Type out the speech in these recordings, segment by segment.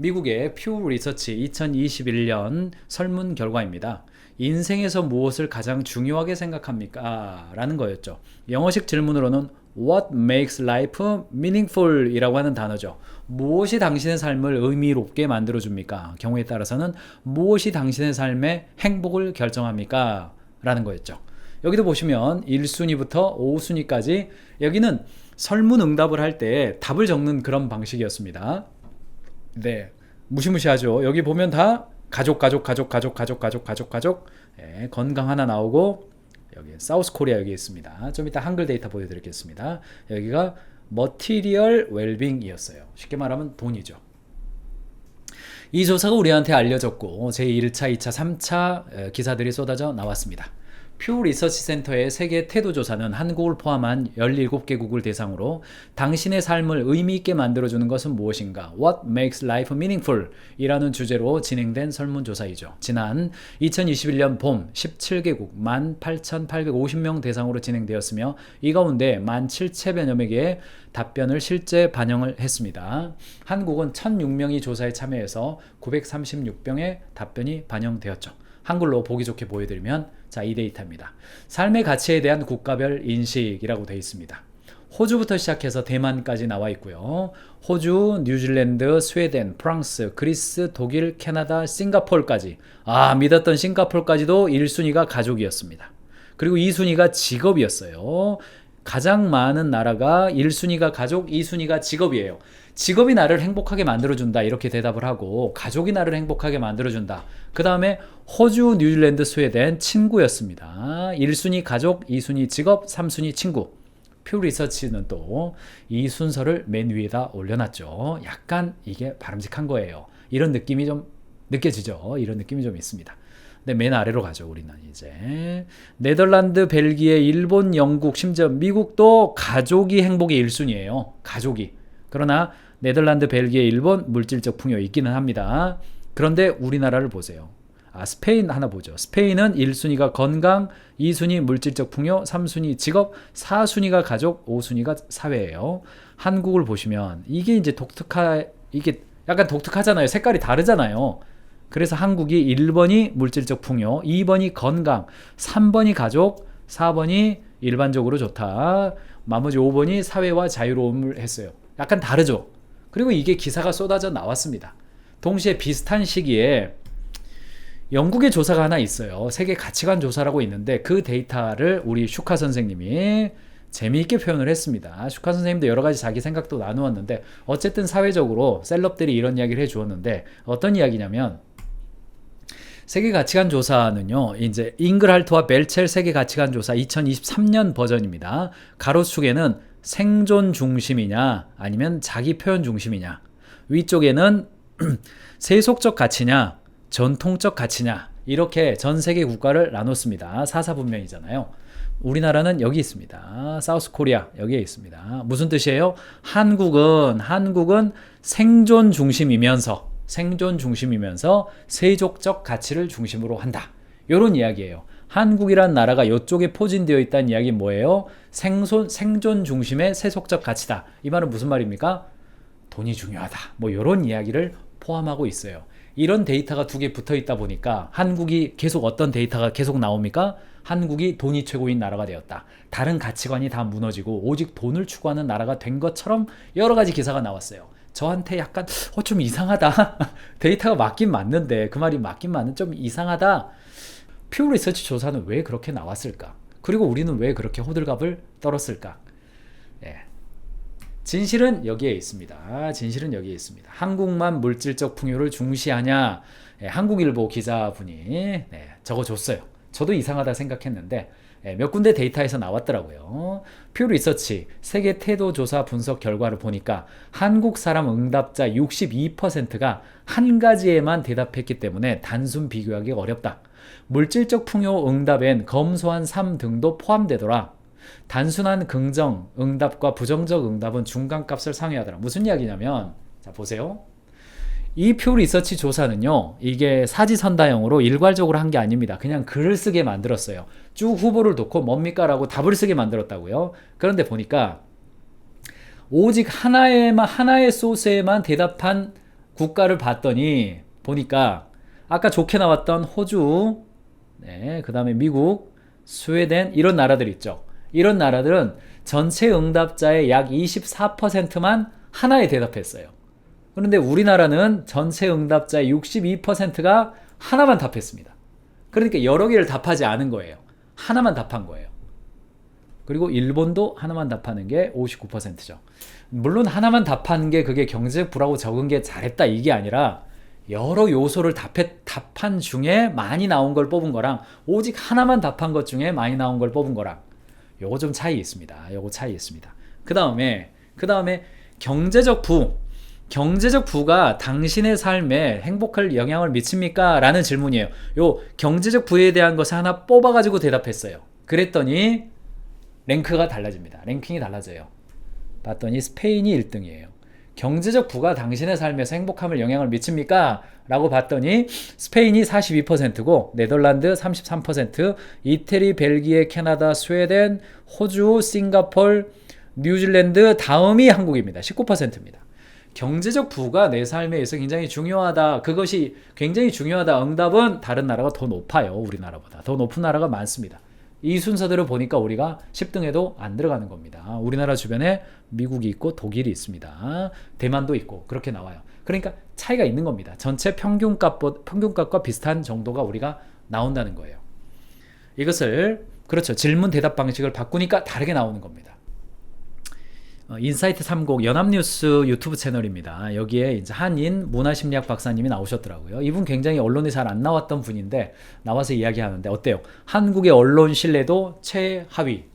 미국의 퓨 리서치 2021년 설문 결과입니다. 인생에서 무엇을 가장 중요하게 생각합니까? 라는 거였죠. 영어식 질문으로는 What makes life meaningful? 이라고 하는 단어죠. 무엇이 당신의 삶을 의미롭게 만들어줍니까? 경우에 따라서는 무엇이 당신의 삶의 행복을 결정합니까? 라는 거였죠. 여기도 보시면 1순위부터 5순위까지 여기는 설문 응답을 할 때 답을 적는 그런 방식이었습니다. 네. 무시무시하죠. 여기 보면 다 가족, 가족, 가족, 가족, 가족, 가족, 가족, 가족. 네, 건강 하나 나오고 여기 사우스 코리아 여기 있습니다. 좀 이따 한글 데이터 보여드리겠습니다. 여기가 머티리얼 웰빙이었어요. 쉽게 말하면 돈이죠. 이 조사가 우리한테 알려졌고 제 1차, 2차, 3차 기사들이 쏟아져 나왔습니다. 퓨 리서치 센터의 세계 태도 조사는 한국을 포함한 17개국을 대상으로 당신의 삶을 의미 있게 만들어 주는 것은 무엇인가? What makes life meaningful? 이라는 주제로 진행된 설문 조사이죠. 지난 2021년 봄 17개국 18,850명 대상으로 진행되었으며 이 가운데 17,000여 명의 답변을 실제 반영을 했습니다. 한국은 1,006명이 조사에 참여해서 936명의 답변이 반영되었죠. 한글로 보기 좋게 보여드리면 자, 이 데이터입니다. 삶의 가치에 대한 국가별 인식이라고 되어 있습니다. 호주부터 시작해서 대만까지 나와 있고요. 호주, 뉴질랜드, 스웨덴, 프랑스, 그리스, 독일, 캐나다, 싱가폴까지. 아, 믿었던 싱가폴까지도 1순위가 가족이었습니다. 그리고 2순위가 직업이었어요. 가장 많은 나라가 1순위가 가족, 2순위가 직업이에요. 직업이 나를 행복하게 만들어준다. 이렇게 대답을 하고, 가족이 나를 행복하게 만들어준다. 그 다음에 호주, 뉴질랜드, 스웨덴 친구였습니다. 1순위 가족, 2순위 직업, 3순위 친구. 퓨 리서치는 또 이 순서를 맨 위에다 올려놨죠. 약간 이게 바람직한 거예요. 이런 느낌이 좀 느껴지죠. 이런 느낌이 좀 있습니다. 네, 맨 아래로 가죠. 우리는 이제 네덜란드, 벨기에, 일본, 영국, 심지어 미국도 가족이 행복의 1순위예요. 가족이. 그러나 네덜란드, 벨기에, 일본 물질적 풍요 있기는 합니다. 그런데 우리나라를 보세요. 아, 스페인 하나 보죠. 스페인은 1순위가 건강, 2순위 물질적 풍요, 3순위 직업, 4순위가 가족, 5순위가 사회예요. 한국을 보시면 이게 이제 독특하 이게 약간 독특하잖아요. 색깔이 다르잖아요. 그래서 한국이 1번이 물질적 풍요, 2번이 건강, 3번이 가족, 4번이 일반적으로 좋다. 나머지 5번이 사회와 자유로움을 했어요. 약간 다르죠. 그리고 이게 기사가 쏟아져 나왔습니다. 동시에 비슷한 시기에 영국의 조사가 하나 있어요. 세계 가치관 조사라고 있는데 그 데이터를 우리 슈카 선생님이 재미있게 표현을 했습니다. 슈카 선생님도 여러 가지 자기 생각도 나누었는데 어쨌든 사회적으로 셀럽들이 이런 이야기를 해 주었는데 어떤 이야기냐면 세계 가치관 조사는요, 이제 잉글할트와 벨첼 세계 가치관 조사 2023년 버전입니다. 가로축에는 생존 중심이냐, 아니면 자기 표현 중심이냐, 위쪽에는 세속적 가치냐, 전통적 가치냐, 이렇게 전 세계 국가를 나눴습니다. 사사분명이잖아요. 우리나라는 여기 있습니다. 사우스 코리아 여기에 있습니다. 무슨 뜻이에요? 한국은 한국은 생존 중심이면서 생존 중심이면서 세족적 가치를 중심으로 한다. 이런 이야기예요. 한국이란 나라가 이쪽에 포진되어 있다는 이야기 뭐예요? 생존, 생존 중심의 세속적 가치다. 이 말은 무슨 말입니까? 돈이 중요하다. 뭐 이런 이야기를 포함하고 있어요. 이런 데이터가 두 개 붙어 있다 보니까 한국이 계속 어떤 데이터가 계속 나옵니까? 한국이 돈이 최고인 나라가 되었다. 다른 가치관이 다 무너지고 오직 돈을 추구하는 나라가 된 것처럼 여러 가지 기사가 나왔어요. 저한테 약간 어 좀 이상하다. 데이터가 맞긴 맞는데 그 말이 맞긴 맞는 좀 이상하다. 퓨 리서치 조사는 왜 그렇게 나왔을까? 그리고 우리는 왜 그렇게 호들갑을 떨었을까? 예. 진실은 여기에 있습니다. 진실은 여기에 있습니다. 한국만 물질적 풍요를 중시하냐? 예, 한국일보 기자분이 네, 적어줬어요. 저도 이상하다 생각했는데 예, 몇 군데 데이터에서 나왔더라고요. 퓨 리서치 세계 태도 조사 분석 결과를 보니까 한국 사람 응답자 62%가 한 가지에만 대답했기 때문에 단순 비교하기 어렵다. 물질적 풍요 응답엔 검소한 삶 등도 포함되더라. 단순한 긍정 응답과 부정적 응답은 중간값을 상회하더라. 무슨 이야기냐면 자 보세요. 이 표 리서치 조사는요, 이게 사지선다형으로 일괄적으로 한 게 아닙니다. 그냥 글을 쓰게 만들었어요. 쭉 후보를 놓고 뭡니까? 라고 답을 쓰게 만들었다고요. 그런데 보니까 오직 하나에만, 하나의 소스에만 대답한 국가를 봤더니 보니까 아까 좋게 나왔던 호주, 네, 그 다음에 미국, 스웨덴 이런 나라들 있죠. 이런 나라들은 전체 응답자의 약 24%만 하나에 대답했어요. 그런데 우리나라는 전체 응답자의 62%가 하나만 답했습니다. 그러니까 여러 개를 답하지 않은 거예요. 하나만 답한 거예요. 그리고 일본도 하나만 답하는 게 59%죠. 물론 하나만 답한 게 그게 경제적 부라고 적은 게 잘했다 이게 아니라 여러 요소를 답해, 답한 중에 많이 나온 걸 뽑은 거랑 오직 하나만 답한 것 중에 많이 나온 걸 뽑은 거랑 요거 좀 차이 있습니다. 요거 차이 있습니다. 그 다음에 그 다음에 경제적 부 경제적 부가 당신의 삶에 행복할 영향을 미칩니까? 라는 질문이에요. 요 경제적 부에 대한 것을 하나 뽑아가지고 대답했어요. 그랬더니 랭크가 달라집니다. 랭킹이 달라져요. 봤더니 스페인이 1등이에요. 경제적 부가 당신의 삶에서 행복함을 영향을 미칩니까? 라고 봤더니 스페인이 42%고 네덜란드 33%, 이태리, 벨기에, 캐나다, 스웨덴, 호주, 싱가폴, 뉴질랜드 다음이 한국입니다. 19%입니다. 경제적 부가 내 삶에 있어 굉장히 중요하다. 그것이 굉장히 중요하다. 응답은 다른 나라가 더 높아요. 우리나라보다. 더 높은 나라가 많습니다. 이 순서대로 보니까 우리가 10등에도 안 들어가는 겁니다. 우리나라 주변에 미국이 있고 독일이 있습니다. 대만도 있고 그렇게 나와요. 그러니까 차이가 있는 겁니다. 전체 평균값 평균값과 비슷한 정도가 우리가 나온다는 거예요. 이것을 그렇죠. 질문 대답 방식을 바꾸니까 다르게 나오는 겁니다. 어, 인사이트 30 연합뉴스 유튜브 채널입니다. 여기에 이제 한인 문화심리학 박사님이 나오셨더라고요. 이분 굉장히 언론에 잘 안 나왔던 분인데 나와서 이야기하는데 어때요? 한국의 언론 신뢰도 최하위.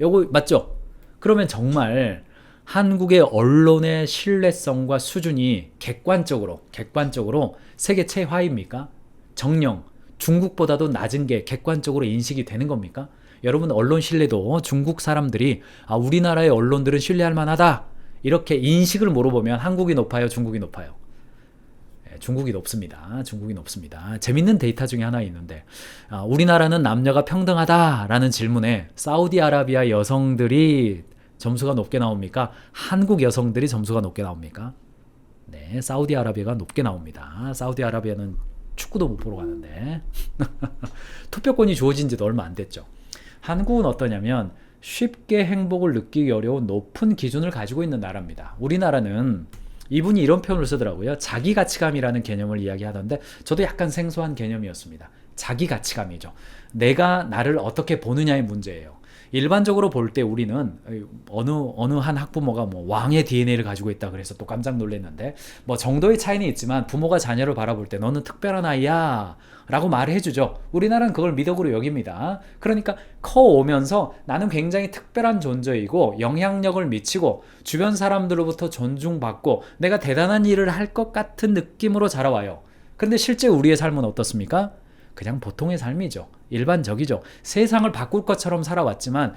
요거 맞죠? 그러면 정말 한국의 언론의 신뢰성과 수준이 객관적으로 객관적으로 세계 최하위입니까? 정령 중국보다도 낮은 게 객관적으로 인식이 되는 겁니까? 여러분 언론 신뢰도 중국 사람들이 아 우리나라의 언론들은 신뢰할 만하다 이렇게 인식을 물어보면 한국이 높아요, 중국이 높아요. 예, 중국이 높습니다. 중국이 높습니다. 재밌는 데이터 중에 하나 있는데 아, 우리나라는 남녀가 평등하다라는 질문에 사우디아라비아 여성들이 점수가 높게 나옵니까? 한국 여성들이 점수가 높게 나옵니까? 네, 사우디아라비아가 높게 나옵니다. 사우디아라비아는 축구도 못 보러 가는데 투표권이 주어진 지도 얼마 안 됐죠. 한국은 어떠냐면 쉽게 행복을 느끼기 어려운 높은 기준을 가지고 있는 나라입니다. 우리나라는 이분이 이런 표현을 쓰더라고요. 자기 가치감이라는 개념을 이야기하던데 저도 약간 생소한 개념이었습니다. 자기 가치감이죠. 내가 나를 어떻게 보느냐의 문제예요. 일반적으로 볼 때 우리는 어느 어느 한 학부모가 뭐 왕의 DNA를 가지고 있다 그래서 또 깜짝 놀랐는데 뭐 정도의 차이는 있지만 부모가 자녀를 바라볼 때 너는 특별한 아이야 라고 말을 해주죠. 우리나라는 그걸 미덕으로 여깁니다. 그러니까 커오면서 나는 굉장히 특별한 존재이고 영향력을 미치고 주변 사람들로부터 존중받고 내가 대단한 일을 할 것 같은 느낌으로 자라와요. 그런데 실제 우리의 삶은 어떻습니까? 그냥 보통의 삶이죠. 일반적이죠. 세상을 바꿀 것처럼 살아왔지만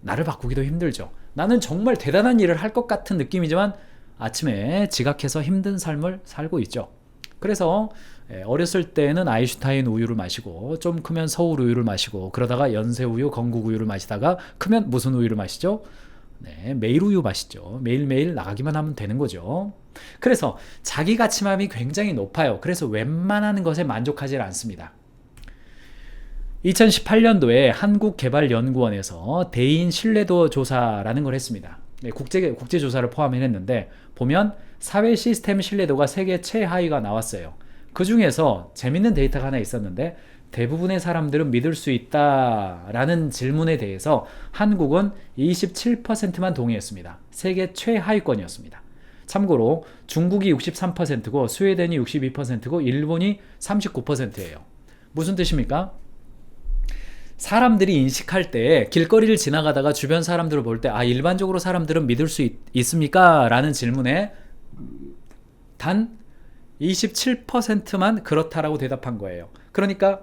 나를 바꾸기도 힘들죠. 나는 정말 대단한 일을 할 것 같은 느낌이지만 아침에 지각해서 힘든 삶을 살고 있죠. 그래서 예, 어렸을 때는 아인슈타인 우유를 마시고 좀 크면 서울 우유를 마시고 그러다가 연세 우유, 건국 우유를 마시다가 크면 무슨 우유를 마시죠? 네, 매일 우유 마시죠. 매일매일 나가기만 하면 되는 거죠. 그래서 자기 가치감이 굉장히 높아요. 그래서 웬만한 것에 만족하지 않습니다. 2018년도에 한국개발연구원에서 대인 신뢰도 조사라는 걸 했습니다. 네, 국제, 국제조사를 포함했는데 보면 사회 시스템 신뢰도가 세계 최하위가 나왔어요. 그 중에서 재밌는 데이터가 하나 있었는데 대부분의 사람들은 믿을 수 있다라는 질문에 대해서 한국은 27%만 동의했습니다. 세계 최하위권이었습니다. 참고로 중국이 63%고 스웨덴이 62%고 일본이 39%예요. 무슨 뜻입니까? 사람들이 인식할 때 길거리를 지나가다가 주변 사람들을 볼 때 아 일반적으로 사람들은 믿을 수 있, 있습니까? 라는 질문에 단 27%만 그렇다라고 대답한 거예요. 그러니까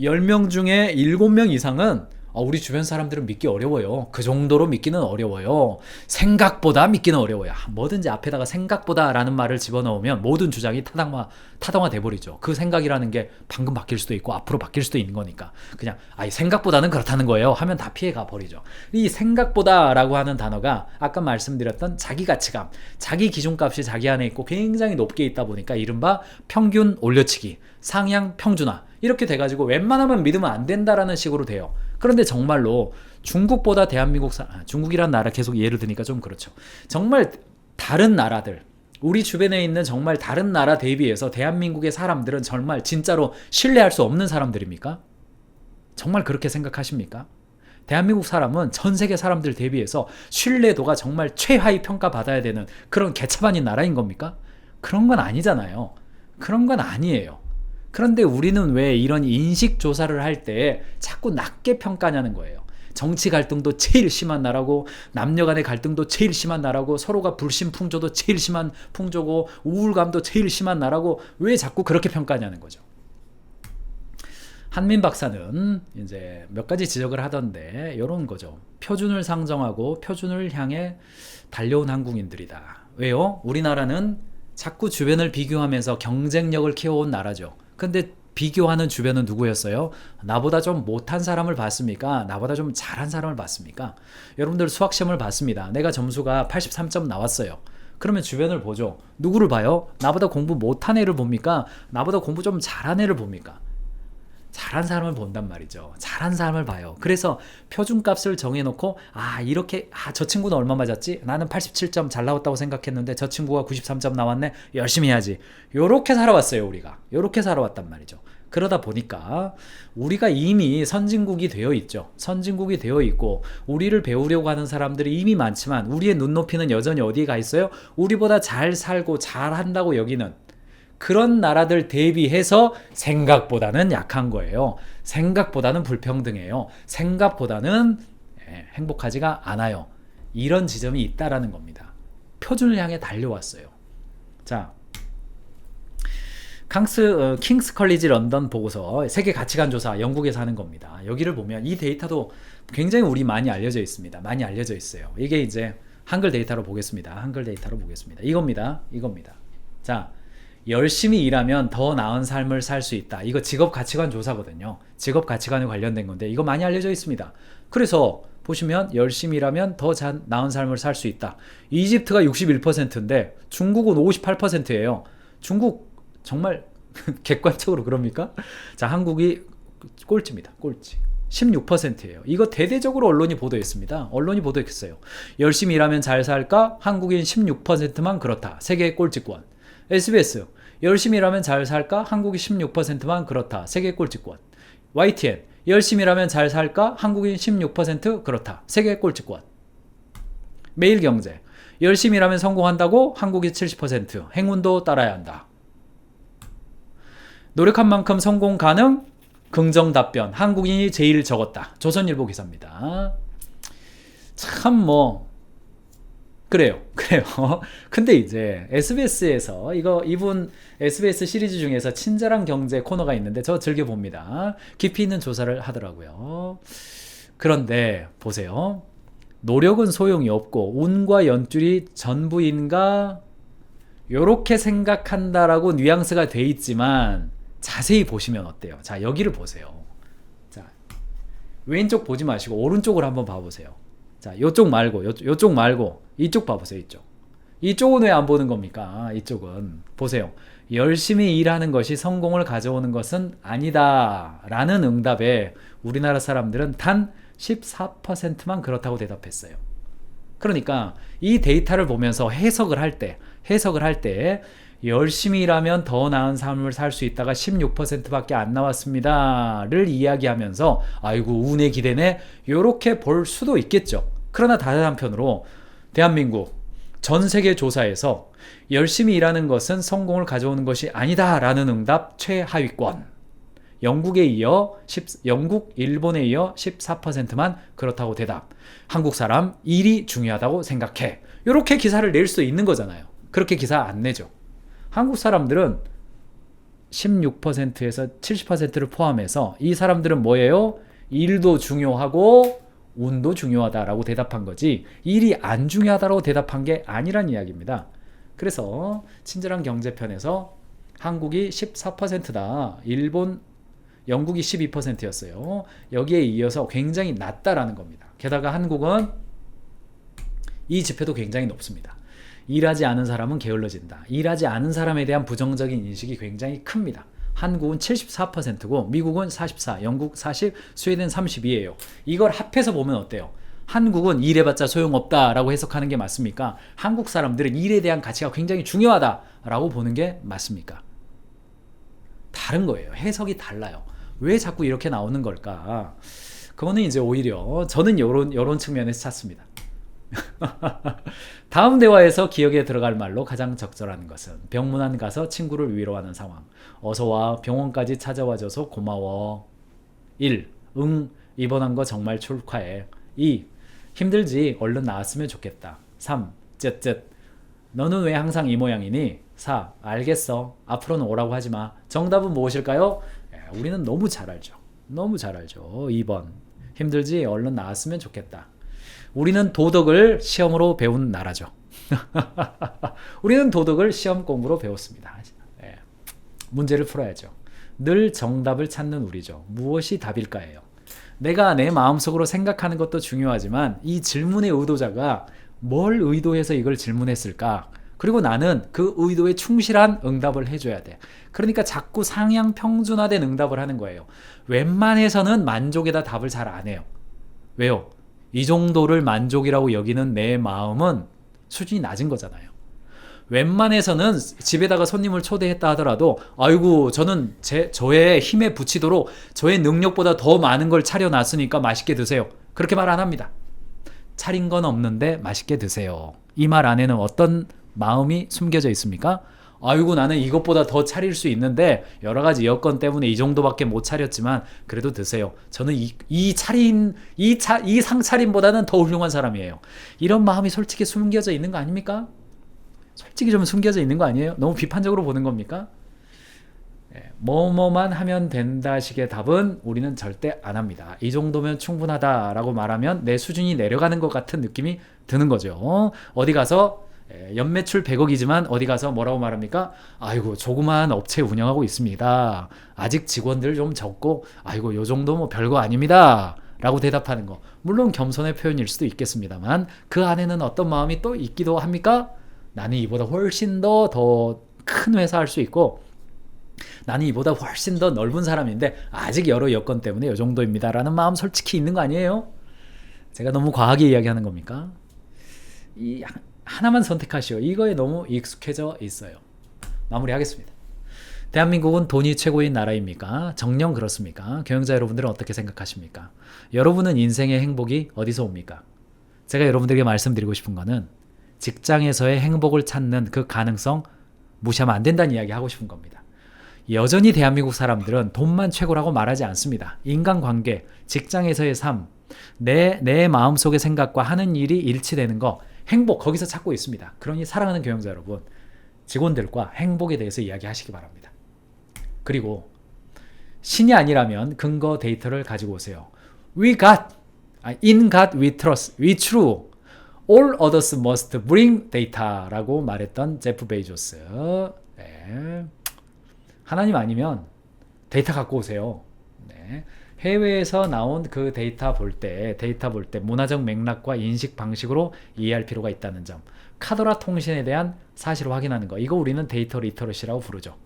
10명 중에 7명 이상은 아, 우리 주변 사람들은 믿기 어려워요. 그 정도로 믿기는 어려워요. 생각보다 믿기는 어려워요. 아, 뭐든지 앞에다가 생각보다라는 말을 집어넣으면 모든 주장이 타당화 타당화 돼 버리죠. 그 생각이라는 게 방금 바뀔 수도 있고 앞으로 바뀔 수도 있는 거니까 그냥 아, 생각보다는 그렇다는 거예요. 하면 다 피해 가 버리죠. 이 생각보다라고 하는 단어가 아까 말씀드렸던 자기 가치감, 자기 기준값이 자기 안에 있고 굉장히 높게 있다 보니까 이른바 평균 올려치기, 상향 평준화 이렇게 돼가지고 웬만하면 믿으면 안 된다라는 식으로 돼요. 그런데 정말로 중국보다 대한민국 사, 아, 중국이란 나라 계속 예를 드니까 좀 그렇죠. 정말 다른 나라들 우리 주변에 있는 정말 다른 나라 대비해서 대한민국의 사람들은 정말 진짜로 신뢰할 수 없는 사람들입니까? 정말 그렇게 생각하십니까? 대한민국 사람은 전 세계 사람들 대비해서 신뢰도가 정말 최하위 평가받아야 되는 그런 개차반인 나라인 겁니까? 그런 건 아니잖아요. 그런 건 아니에요. 그런데 우리는 왜 이런 인식 조사를 할 때 자꾸 낮게 평가냐는 거예요. 정치 갈등도 제일 심한 나라고 남녀 간의 갈등도 제일 심한 나라고 서로가 불신 풍조도 제일 심한 풍조고 우울감도 제일 심한 나라고 왜 자꾸 그렇게 평가냐는 거죠. 한민 박사는 이제 몇 가지 지적을 하던데 이런 거죠. 표준을 상정하고 표준을 향해 달려온 한국인들이다. 왜요? 우리나라는 자꾸 주변을 비교하면서 경쟁력을 키워온 나라죠. 근데 비교하는 주변은 누구였어요? 나보다 좀 못한 사람을 봤습니까? 나보다 좀 잘한 사람을 봤습니까? 여러분들 수학 시험을 봤습니다. 내가 점수가 83점 나왔어요. 그러면 주변을 보죠. 누구를 봐요? 나보다 공부 못한 애를 봅니까? 나보다 공부 좀 잘한 애를 봅니까? 잘한 사람을 본단 말이죠. 잘한 사람을 봐요. 그래서 표준값을 정해놓고 아 이렇게 아 저 친구는 얼마 맞았지? 나는 87점 잘 나왔다고 생각했는데 저 친구가 93점 나왔네. 열심히 해야지. 요렇게 살아왔어요 우리가. 요렇게 살아왔단 말이죠. 그러다 보니까 우리가 이미 선진국이 되어 있죠. 선진국이 되어 있고 우리를 배우려고 하는 사람들이 이미 많지만 우리의 눈높이는 여전히 어디에 가 있어요? 우리보다 잘 살고 잘 한다고 여기는 그런 나라들 대비해서 생각보다는 약한 거예요. 생각보다는 불평등해요. 생각보다는 예, 행복하지가 않아요. 이런 지점이 있다라는 겁니다. 표준을 향해 달려왔어요. 자, 캉스 어, 킹스 컬리지 런던 보고서 세계 가치관 조사 영국에서 하는 겁니다. 여기를 보면 이 데이터도 굉장히 우리 많이 알려져 있습니다. 많이 알려져 있어요. 이게 이제 한글 데이터로 보겠습니다. 한글 데이터로 보겠습니다. 이겁니다. 이겁니다. 자, 열심히 일하면 더 나은 삶을 살 수 있다. 이거 직업 가치관 조사거든요. 직업 가치관에 관련된 건데 이거 많이 알려져 있습니다. 그래서 보시면 열심히 일하면 더 자, 나은 삶을 살 수 있다. 이집트가 61%인데 중국은 58%예요. 중국 정말 객관적으로 그럽니까? 자, 한국이 꼴찌입니다. 꼴찌. 16%예요. 이거 대대적으로 언론이 보도했습니다. 언론이 보도했어요. 열심히 일하면 잘 살까? 한국인 16%만 그렇다. 세계 꼴찌권. SBS 열심히 일하면 잘 살까? 한국이 16%만 그렇다. 세계 꼴찌권. YTN 열심히 일하면 잘 살까? 한국인 16% 그렇다. 세계 꼴찌권. 매일경제 열심히 일하면 성공한다고 한국이 70% 행운도 따라야 한다. 노력한 만큼 성공 가능? 긍정 답변. 한국인이 제일 적었다. 조선일보 기사입니다. 참 뭐 그래요. 그래요. 근데 이제 SBS에서 이거 이분 SBS 시리즈 중에서 친절한 경제 코너가 있는데 저 즐겨 봅니다. 깊이 있는 조사를 하더라고요. 그런데 보세요. 노력은 소용이 없고 운과 연줄이 전부인가 요렇게 생각한다라고 뉘앙스가 돼 있지만 자세히 보시면 어때요? 자, 여기를 보세요. 자, 왼쪽 보지 마시고 오른쪽을 한번 봐 보세요. 자, 요쪽 말고, 요, 요쪽 말고, 이쪽 봐보세요, 이쪽. 이쪽은 왜 안 보는 겁니까? 이쪽은. 보세요. 열심히 일하는 것이 성공을 가져오는 것은 아니다. 라는 응답에 우리나라 사람들은 단 14%만 그렇다고 대답했어요. 그러니까 이 데이터를 보면서 해석을 할 때, 해석을 할 때, 열심히 일하면 더 나은 삶을 살 수 있다가 16%밖에 안 나왔습니다를 이야기하면서 아이고 운에 기대네 요렇게 볼 수도 있겠죠. 그러나 다른 한편으로 대한민국 전 세계 조사에서 열심히 일하는 것은 성공을 가져오는 것이 아니다라는 응답 최하위권. 영국에 이어 10, 영국, 일본에 이어 14%만 그렇다고 대답. 한국 사람 일이 중요하다고 생각해. 이렇게 기사를 낼 수 있는 거잖아요. 그렇게 기사 안 내죠. 한국 사람들은 16%에서 70%를 포함해서 이 사람들은 뭐예요? 일도 중요하고 운도 중요하다라고 대답한 거지 일이 안 중요하다라고 대답한 게 아니란 이야기입니다. 그래서 친절한 경제편에서 한국이 14%다. 일본, 영국이 12%였어요. 여기에 이어서 굉장히 낮다라는 겁니다. 게다가 한국은 이 지표도 굉장히 높습니다. 일하지 않은 사람은 게을러진다. 일하지 않은 사람에 대한 부정적인 인식이 굉장히 큽니다. 한국은 74%고 미국은 44, 영국 40, 스웨덴 32예요. 이걸 합해서 보면 어때요? 한국은 일해봤자 소용없다라고 해석하는 게 맞습니까? 한국 사람들은 일에 대한 가치가 굉장히 중요하다라고 보는 게 맞습니까? 다른 거예요. 해석이 달라요. 왜 자꾸 이렇게 나오는 걸까? 그거는 이제 오히려 저는 요런 요런 측면에서 찾습니다. 다음 대화에서 기억에 들어갈 말로 가장 적절한 것은 병문안 가서 친구를 위로하는 상황. 어서 와 병원까지 찾아와줘서 고마워. 1. 응 입원한 거 정말 축하해. 2. 힘들지 얼른 나았으면 좋겠다. 3. 쯧쯧 너는 왜 항상 이 모양이니? 4. 알겠어. 앞으로는 오라고 하지 마. 정답은 무엇일까요? 예, 우리는 너무 잘 알죠. 너무 잘 알죠. 2번. 힘들지 얼른 나았으면 좋겠다. 우리는 도덕을 시험으로 배운 나라죠. 우리는 도덕을 시험 공부로 배웠습니다. 예. 문제를 풀어야죠. 늘 정답을 찾는 우리죠. 무엇이 답일까예요. 내가 내 마음속으로 생각하는 것도 중요하지만 이 질문의 의도자가 뭘 의도해서 이걸 질문했을까? 그리고 나는 그 의도에 충실한 응답을 해줘야 돼. 그러니까 자꾸 상향 평준화된 응답을 하는 거예요. 웬만해서는 만족에다 답을 잘 안 해요. 왜요? 이 정도를 만족이라고 여기는 내 마음은 수준이 낮은 거잖아요. 웬만해서는 집에다가 손님을 초대했다 하더라도 아이고 저는 제 저의 힘에 붙이도록 저의 능력보다 더 많은 걸 차려놨으니까 맛있게 드세요. 그렇게 말 안 합니다. 차린 건 없는데 맛있게 드세요. 이 말 안에는 어떤 마음이 숨겨져 있습니까? 아이고 나는 이것보다 더 차릴 수 있는데 여러 가지 여건 때문에 이 정도밖에 못 차렸지만 그래도 드세요. 저는 이, 이 차림 이차 이 상차림보다는 더 훌륭한 사람이에요. 이런 마음이 솔직히 숨겨져 있는 거 아닙니까? 솔직히 좀 숨겨져 있는 거 아니에요? 너무 비판적으로 보는 겁니까? 예, 뭐뭐만 하면 된다식의 답은 우리는 절대 안 합니다. 이 정도면 충분하다라고 말하면 내 수준이 내려가는 것 같은 느낌이 드는 거죠. 어디 가서 예, 연매출 100억이지만 어디 가서 뭐라고 말합니까? 아이고 조그마한 업체 운영하고 있습니다. 아직 직원들 좀 적고 아이고 요 정도 뭐 별거 아닙니다. 라고 대답하는 거. 물론 겸손의 표현일 수도 있겠습니다만 그 안에는 어떤 마음이 또 있기도 합니까? 나는 이보다 훨씬 더 더 큰 회사 할 수 있고 나는 이보다 훨씬 더 넓은 사람인데 아직 여러 여건 때문에 이 정도입니다라는 마음 솔직히 있는 거 아니에요? 제가 너무 과하게 이야기하는 겁니까? 이 하나만 선택하시오. 이거에 너무 익숙해져 있어요. 마무리하겠습니다. 대한민국은 돈이 최고인 나라입니까? 정녕 그렇습니까? 경영자 여러분들은 어떻게 생각하십니까? 여러분은 인생의 행복이 어디서 옵니까? 제가 여러분들에게 말씀드리고 싶은 거는 직장에서의 행복을 찾는 그 가능성 무시하면 안 된다는 이야기 하고 싶은 겁니다. 여전히 대한민국 사람들은 돈만 최고라고 말하지 않습니다. 인간관계, 직장에서의 삶, 내, 내 마음속의 생각과 하는 일이 일치되는 거, 행복, 거기서 찾고 있습니다. 그러니 사랑하는 교영자 여러분, 직원들과 행복에 대해서 이야기하시기 바랍니다. 그리고 신이 아니라면 근거 데이터를 가지고 오세요. We got, in God we trust, we true. All others must bring data라고 말했던 제프 베이조스. 네. 하나님 아니면 데이터 갖고 오세요. 네. 해외에서 나온 그 데이터 볼 때, 데이터 볼 때 문화적 맥락과 인식 방식으로 이해할 필요가 있다는 점. 카더라 통신에 대한 사실을 확인하는 거. 이거 우리는 데이터 리터러시라고 부르죠.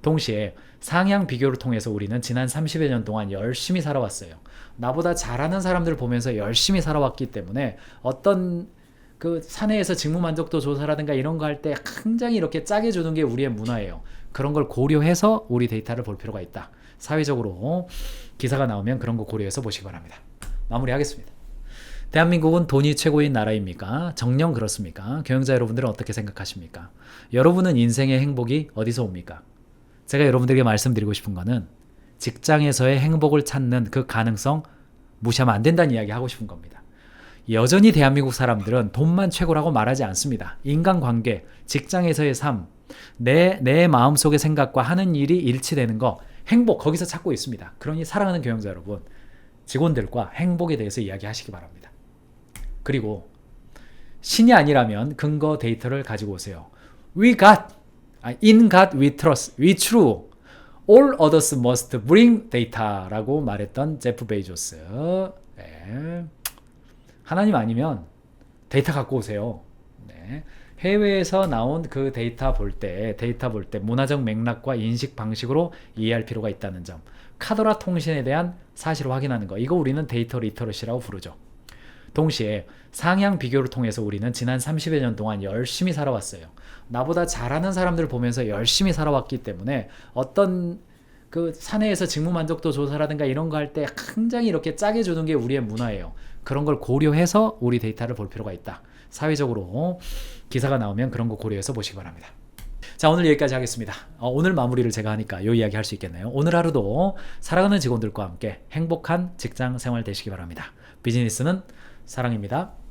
동시에 상향 비교를 통해서 우리는 지난 30여 년 동안 열심히 살아왔어요. 나보다 잘하는 사람들 보면서 열심히 살아왔기 때문에 어떤 그 사내에서 직무 만족도 조사라든가 이런 거 할 때 굉장히 이렇게 짜게 주는 게 우리의 문화예요. 그런 걸 고려해서 우리 데이터를 볼 필요가 있다. 사회적으로 기사가 나오면 그런 거 고려해서 보시기 바랍니다. 마무리하겠습니다. 대한민국은 돈이 최고인 나라입니까? 정녕 그렇습니까? 경영자 여러분들은 어떻게 생각하십니까? 여러분은 인생의 행복이 어디서 옵니까? 제가 여러분들에게 말씀드리고 싶은 거는 직장에서의 행복을 찾는 그 가능성 무시하면 안 된다는 이야기 하고 싶은 겁니다. 여전히 대한민국 사람들은 돈만 최고라고 말하지 않습니다. 인간관계, 직장에서의 삶, 내, 내 마음속의 생각과 하는 일이 일치되는 거, 행복, 거기서 찾고 있습니다. 그러니 사랑하는 교영자 여러분, 직원들과 행복에 대해서 이야기하시기 바랍니다. 그리고 신이 아니라면 근거 데이터를 가지고 오세요. We got, 아, in God we trust, we true. All others must bring data라고 말했던 제프 베이조스. 네. 하나님 아니면 데이터 갖고 오세요. 네. 해외에서 나온 그 데이터 볼 때, 데이터 볼 때 문화적 맥락과 인식 방식으로 이해할 필요가 있다는 점. 카더라 통신에 대한 사실을 확인하는 거. 이거 우리는 데이터 리터러시라고 부르죠. 동시에 상향 비교를 통해서 우리는 지난 30여 년 동안 열심히 살아왔어요. 나보다 잘하는 사람들 보면서 열심히 살아왔기 때문에 어떤 그 사내에서 직무 만족도 조사라든가 이런 거 할 때 굉장히 이렇게 짜게 주는 게 우리의 문화예요. 그런 걸 고려해서 우리 데이터를 볼 필요가 있다. 사회적으로 기사가 나오면 그런 거 고려해서 보시기 바랍니다. 자 오늘 여기까지 하겠습니다. 어, 오늘 마무리를 제가 하니까 이 이야기 할 수 있겠네요. 오늘 하루도 사랑하는 직원들과 함께 행복한 직장 생활 되시기 바랍니다. 비즈니스는 사랑입니다.